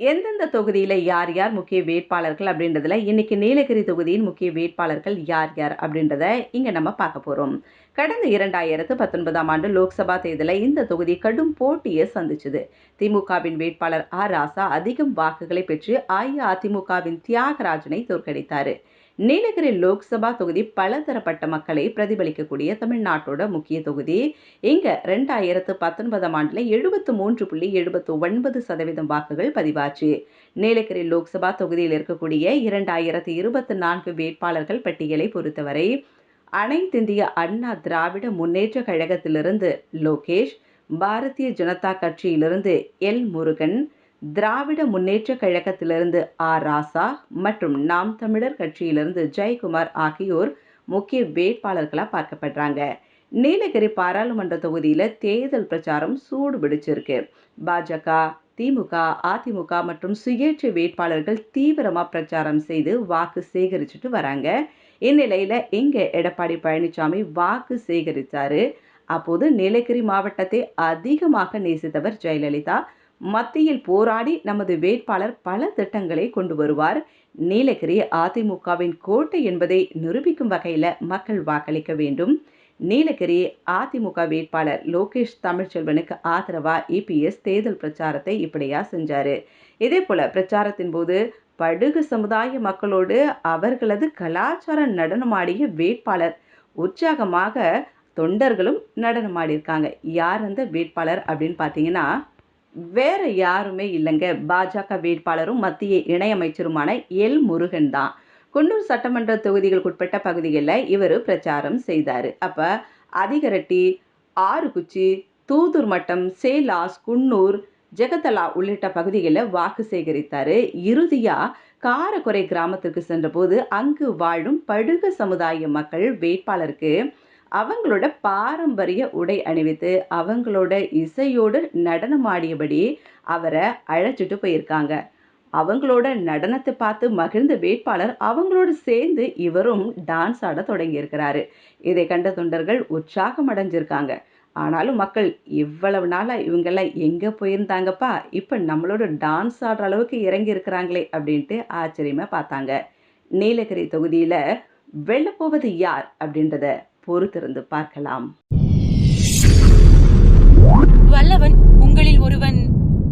எந்தெந்த தொகுதியில் யார் யார் முக்கிய வேட்பாளர்கள் அப்படின்றதுல இன்னைக்கு நீலகிரி தொகுதியின் முக்கிய வேட்பாளர்கள் யார் யார் அப்படின்றத இங்கே நம்ம பார்க்க போகிறோம் கடந்த இரண்டாயிரத்து பத்தொன்பதாம் ஆண்டு லோக்சபா தேர்தலில் இந்த தொகுதி கடும் போட்டியை சந்திச்சது. திமுகவின் வேட்பாளர் ஆர் ராசா அதிகம் வாக்குகளை பெற்று அஇஅதிமுகவின் தியாகராஜனை தோற்கடித்தார். நீலகிரி லோக்சபா தொகுதி பலதரப்பட்ட மக்களை பிரதிபலிக்கக்கூடிய தமிழ்நாட்டோட முக்கிய தொகுதி. இங்க ரெண்டாயிரத்து பத்தொன்பதாம் ஆண்டுல எழுபத்து மூன்று புள்ளி எழுபத்து ஒன்பது சதவீதம் வாக்குகள் பதிவாச்சு. நீலகிரி லோக்சபா தொகுதியில் இருக்கக்கூடிய இரண்டாயிரத்து இருபத்தி நான்கு வேட்பாளர்கள் பட்டியலை பொறுத்தவரை அனைத்திந்திய அண்ணா திராவிட முன்னேற்ற கழகத்திலிருந்து லோகேஷ் பாரதிய ஜனதா கட்சியிலிருந்து எல் முருகன் திராவிட முன்னேற்ற கழகத்திலிருந்து ஆர் ராசா மற்றும் நாம் தமிழர் கட்சியிலிருந்து ஜெயக்குமார் ஆகியோர் முக்கிய வேட்பாளர்களாக பார்க்கப்படுறாங்க. நீலகிரி பாராளுமன்ற தொகுதியில் தேர்தல் பிரச்சாரம் சூடு பிடிச்சிருக்கு. பாஜக திமுக அதிமுக மற்றும் சுயேட்சை வேட்பாளர்கள் தீவிரமாக பிரச்சாரம் செய்து வாக்கு சேகரிச்சுட்டு வராங்க. இந்நிலையில் இங்கே எடப்பாடி பழனிசாமி வாக்கு சேகரித்தார் அப்போது நீலகிரி மாவட்டத்தை அதிகமாக நேசித்தவர் ஜெயலலிதா. மத்தியில் போராடி நமது வேட்பாளர் பல திட்டங்களை கொண்டு வருவார். நீலகிரி அதிமுகவின் கோட்டை என்பதை நிரூபிக்கும் வகையில் மக்கள் வாக்களிக்க வேண்டும். நீலகிரி அதிமுக வேட்பாளர் லோகேஷ் தமிழ்ச்செல்வனுக்கு ஆதரவா இபிஎஸ் தேர்தல் பிரச்சாரத்தை இப்படியா செஞ்சாரு. இதே போல பிரச்சாரத்தின் போது படுகு சமுதாய மக்களோடு அவர்களது கலாச்சார நடனமாடிய வேட்பாளர் உற்சாகமாக தொண்டர்களும் நடனமாடியிருக்காங்க. யார் அந்த வேட்பாளர் அப்படின்னு பார்த்தீங்கன்னா வேறு யாருமே இல்லைங்க. பாஜக வேட்பாளரும் மத்திய இணையமைச்சருமான எல் முருகன் தான். குன்னூர் சட்டமன்ற தொகுதிகளுக்குட்பட்ட பகுதிகளில் இவர் பிரச்சாரம் செய்தார். அப்போ அதிகரட்டி ஆறுகுச்சி தூதுர் மட்டம் சேலாஸ் குன்னூர் ஜெகதலா உள்ளிட்ட பகுதிகளில் வாக்கு சேகரித்தார். இறுதியாக காரக்குறை கிராமத்திற்கு சென்றபோது அங்கு வாழும் படுக சமுதாய மக்கள் வேட்பாளருக்கு அவங்களோட பாரம்பரிய உடை அணிவித்து அவங்களோட இசையோடு நடனமாடியபடி அவரை அழைச்சிட்டு போயிருக்காங்க. அவங்களோட நடனத்தை பார்த்து மகிழ்ந்த வேட்பாளர் அவங்களோடு சேர்ந்து இவரும் டான்ஸ் ஆட தொடங்கியிருக்கிறாரு. இதை கண்ட தொண்டர்கள் உற்சாகம் அடைஞ்சிருக்காங்க. ஆனாலும் மக்கள் இவ்வளவு நாளாக இவங்கெல்லாம் எங்கே போயிருந்தாங்கப்பா? இப்போ நம்மளோட டான்ஸ் ஆடுற அளவுக்கு இறங்கி இருக்கிறாங்களே அப்படின்ட்டு ஆச்சரியமாக பார்த்தாங்க. நீலகிரி தொகுதியில் வெல்லப்போவது யார்? அப்படின்றத பொறுத்திருந்து பார்க்கலாம். வல்லவன் உங்களில் ஒருவன்